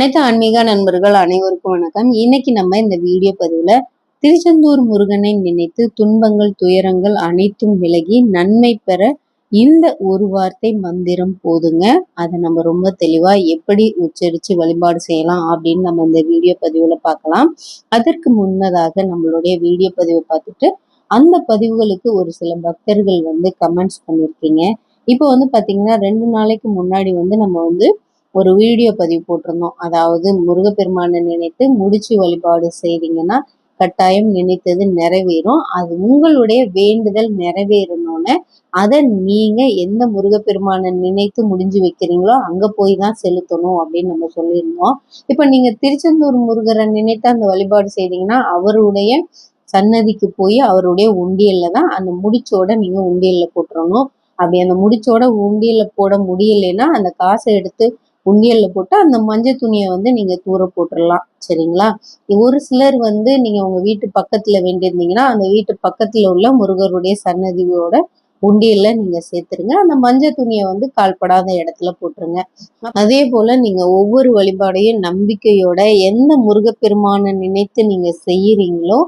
அனைத்து ஆன்மீக நண்பர்கள் அனைவருக்கும் வணக்கம். இன்னைக்கு நம்ம இந்த வீடியோ பதிவுல திருச்செந்தூர் முருகனை நினைத்து துன்பங்கள் துயரங்கள் அனைத்தும் விலகி நன்மை பெற இந்த ஒரு வார்த்தை மந்திரம் போதுங்க. அதை நம்ம ரொம்ப தெளிவா எப்படி உச்சரிச்சு வழிபாடு செய்யலாம் அப்படின்னு நம்ம இந்த வீடியோ பதிவுல பார்க்கலாம். அதற்கு முன்னதாக நம்மளுடைய வீடியோ பதிவை பார்த்துட்டு அந்த பதிவுகளுக்கு ஒரு சில பக்தர்கள் வந்து கமெண்ட்ஸ் பண்ணியிருக்கீங்க இப்போ வந்து பார்த்தீங்கன்னா ரெண்டு நாளைக்கு முன்னாடி வந்து நம்ம வந்து ஒரு வீடியோ பதிவு போட்டிருந்தோம். அதாவது முருகப்பெருமானை நினைத்து முடிச்சு வழிபாடு செய்தீங்கன்னா கட்டாயம் நினைத்தது நிறைவேறும். அது உங்களுடைய வேண்டுதல் நிறைவேறணும்னு அதை நீங்க எந்த முருகப்பெருமானை நினைத்து முடிஞ்சு வைக்கிறீங்களோ அங்க போய் தான் செலுத்தணும் அப்படின்னு நம்ம சொல்லியிருந்தோம். இப்ப நீங்க திருச்செந்தூர் முருகரை நினைத்து அந்த வழிபாடு செய்தீங்கன்னா அவருடைய சன்னதிக்கு போய் அவருடைய உண்டியல்ல தான் அந்த முடிச்சோட நீங்க உண்டியல்ல போட்டுறணும். அப்படி அந்த முடிச்சோட உண்டியல்ல போட முடியலைன்னா அந்த காசை எடுத்து உண்ணியலில் போட்டு அந்த மஞ்சள் துணியை வந்து நீங்கள் தூர போட்டுடலாம் சரிங்களா? ஒரு சிலர் வந்து நீங்கள் உங்கள் வீட்டு பக்கத்தில் வேண்டியிருந்தீங்கன்னா அந்த வீட்டு பக்கத்தில் உள்ள முருகருடைய சன்னதியோட உண்டியலில் நீங்கள் சேர்த்துருங்க. அந்த மஞ்சள் துணியை வந்து கால்படாத இடத்துல போட்டுருங்க. அதே போல் நீங்கள் ஒவ்வொரு வழிபாடையும் நம்பிக்கையோட எந்த முருகப்பெருமானை நினைத்து நீங்கள் செய்கிறீங்களோ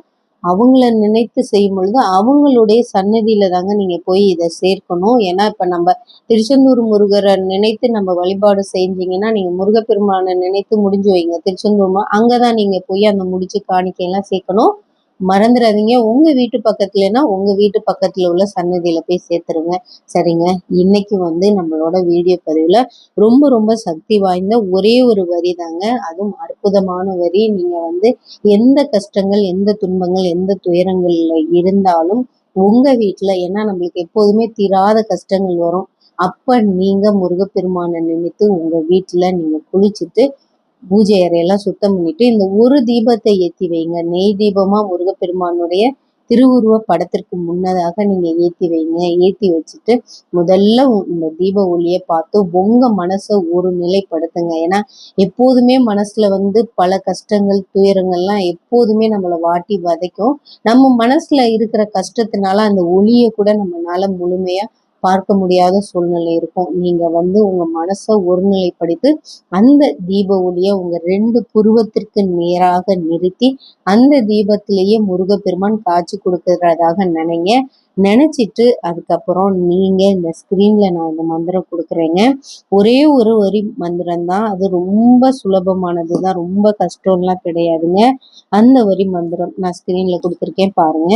அவங்கள நினைத்து செய்யும் பொழுது அவங்களுடைய சன்னதியில தாங்க நீங்க போய் இதை சேர்க்கணும். ஏன்னா இப்ப நம்ம திருச்செந்தூர் முருகரை நினைத்து நம்ம வழிபாடு செஞ்சீங்கன்னா நீங்க முருகப்பெருமானை நினைத்து முடிஞ்சு வைங்க. திருச்செந்தூர் அங்கதான் நீங்க போய் அந்த முடிச்சு காணிக்கையெல்லாம் சேர்க்கணும். மறந்துடாதீங்க உங்கள் வீட்டு பக்கத்துலனா உங்க வீட்டு பக்கத்தில் உள்ள சன்னதியில் போய் சேர்த்துருங்க. சரிங்க? இன்னைக்கு வந்து நம்மளோட வீடியோ பதிவில் ரொம்ப ரொம்ப சக்தி வாய்ந்த ஒரே ஒரு வரி தாங்க. அதுவும் அற்புதமான வரி. நீங்கள் வந்து எந்த கஷ்டங்கள் எந்த துன்பங்கள் எந்த துயரங்களில் இருந்தாலும் உங்க வீட்டில் ஏன்னா நம்மளுக்கு எப்போதுமே தீராத கஷ்டங்கள் வரும். அப்போ நீங்கள் முருகப்பெருமானை நினைத்து உங்கள் வீட்டில் நீங்கள் குளிச்சுட்டு பூஜை அறையெல்லாம் சுத்தம் பண்ணிட்டு இந்த ஒரு தீபத்தை ஏற்றி வைங்க. நெய் தீபமா முருகப்பெருமானுடைய திருவுருவ படத்திற்கு முன்னதாக நீங்க ஏத்தி வைங்க. ஏத்தி வச்சுட்டு முதல்ல இந்த தீப ஒளியை பார்த்து உங்க மனசை ஒரு நிலைப்படுத்துங்க. ஏன்னா எப்போதுமே மனசுல வந்து பல கஷ்டங்கள் துயரங்கள்லாம் எப்போதுமே நம்மளை வாட்டி வதைக்கும். நம்ம மனசுல இருக்கிற கஷ்டத்தினால அந்த ஒளியை கூட நம்மளால முழுமையா பார்க்க முடியாத சூழ்நிலை இருக்கும். நீங்க வந்து உங்க மனசை ஒருநிலைப்படுத்தி அந்த தீப ஒளிய உங்க ரெண்டு புருவத்திற்கு நேராக நிறுத்தி அந்த தீபத்திலேயே முருகப்பெருமான் காட்சி கொடுக்கறதாக நினைங்க. நினைச்சிட்டு அதுக்கப்புறம் நீங்க இந்த ஸ்கிரீன்ல நான் இந்த மந்திரம் கொடுக்குறேங்க. ஒரே ஒரு வரி மந்திரம் தான் அது ரொம்ப சுலபமானது தான் ரொம்ப கஷ்டம்லாம் கிடையாதுங்க. அந்த வரி மந்திரம் நான் ஸ்கிரீன்ல கொடுத்துருக்கேன் பாருங்க.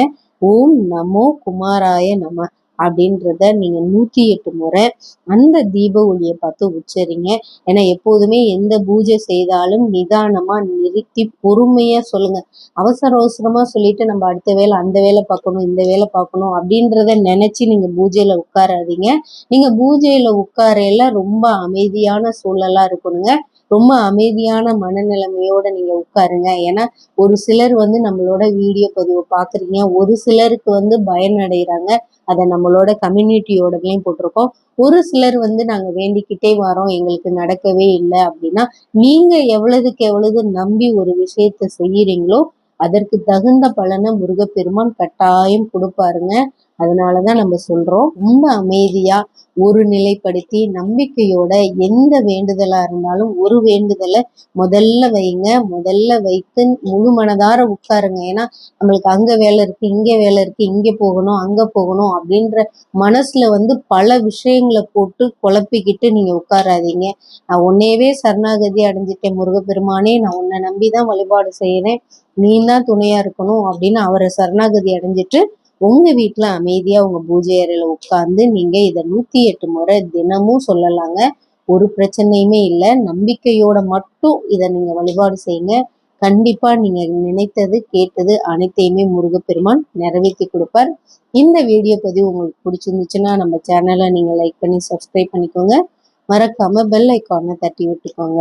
ஓம் நமோ குமாராய நம. அப்படின்றத நீங்க நூத்தி எட்டு முறை அந்த தீப ஒளியை பார்த்து உச்சரிங்க. ஏன்னா எப்போதுமே எந்த பூஜை செய்தாலும் நிதானமா நிறுத்தி பொறுமையா சொல்லுங்க. அவசர அவசரமா சொல்லிட்டு நம்ம அடுத்த வேலை அந்த வேலை பார்க்கணும் இந்த வேலை பார்க்கணும் அப்படின்றத நினைச்சு நீங்க பூஜையில உட்காராதீங்க. நீங்க பூஜையில உட்காரையில ரொம்ப அமைதியான சூழலா இருக்கணுங்க. ரொம்ப அமைதியான மனநிலைமையோட நீங்க உட்காருங்க. ஏன்னா ஒரு சிலர் வந்து நம்மளோட வீடியோ பதிவு பாக்குறீங்க ஒரு சிலருக்கு வந்து பயனடைகிறாங்க. அதை நம்மளோட கம்யூனிட்டியோடதுலையும் போட்டிருக்கோம். ஒரு சிலர் வந்து நாங்க வேண்டிக்கிட்டே வரோம் எங்களுக்கு நடக்கவே இல்லை அப்படின்னா நீங்க எவ்வளவுக்கு எவ்வளவு நம்பி ஒரு விஷயத்த செய்யறீங்களோ அதற்கு தகுந்த பலனை முருகப்பெருமான் கட்டாயம் கொடுப்பாருங்க. அதனாலதான் நம்ம சொல்கிறோம் ரொம்ப அமைதியாக ஒரு நிலைப்படுத்தி நம்பிக்கையோட எந்த வேண்டுதலாக இருந்தாலும் ஒரு வேண்டுதலை முதல்ல வைங்க முதல்ல வைத்து முழு மனதார உட்காருங்க. ஏன்னா நம்மளுக்கு அங்கே வேலை இருக்குது இங்கே வேலை இருக்குது இங்கே போகணும் அங்கே போகணும் அப்படின்ற மனசில் வந்து பல விஷயங்களை போட்டு குழப்பிக்கிட்டு நீங்கள் உட்காராதீங்க. நான் உன்னையவே சரணாகதி அடைஞ்சிட்டேன் முருகப்பெருமானே நான் உன்னை நம்பி தான் வழிபாடு செய்கிறேன் நீ தான் துணையாக இருக்கணும் அப்படின்னு அவரை சரணாகதி அடைஞ்சிட்டு உங்க வீட்டுல அமைதியா உங்க பூஜை அறையில உட்கார்ந்து நீங்க இதை நூத்தி எட்டு முறை தினமும் சொல்லலாங்க. ஒரு பிரச்சனையுமே இல்லை. நம்பிக்கையோட மட்டும் இதை நீங்க வழிபாடு செய்யுங்க. கண்டிப்பா நீங்க நினைத்தது கேட்டது அனைத்தையுமே முருகப்பெருமான் நிறைவேற்றி கொடுப்பார். இந்த வீடியோ பதிவு உங்களுக்கு பிடிச்சிருந்துச்சுன்னா நம்ம சேனலை நீங்க லைக் பண்ணி சப்ஸ்கிரைப் பண்ணிக்கோங்க. மறக்காம பெல் ஐக்கானை தட்டி விட்டுக்கோங்க.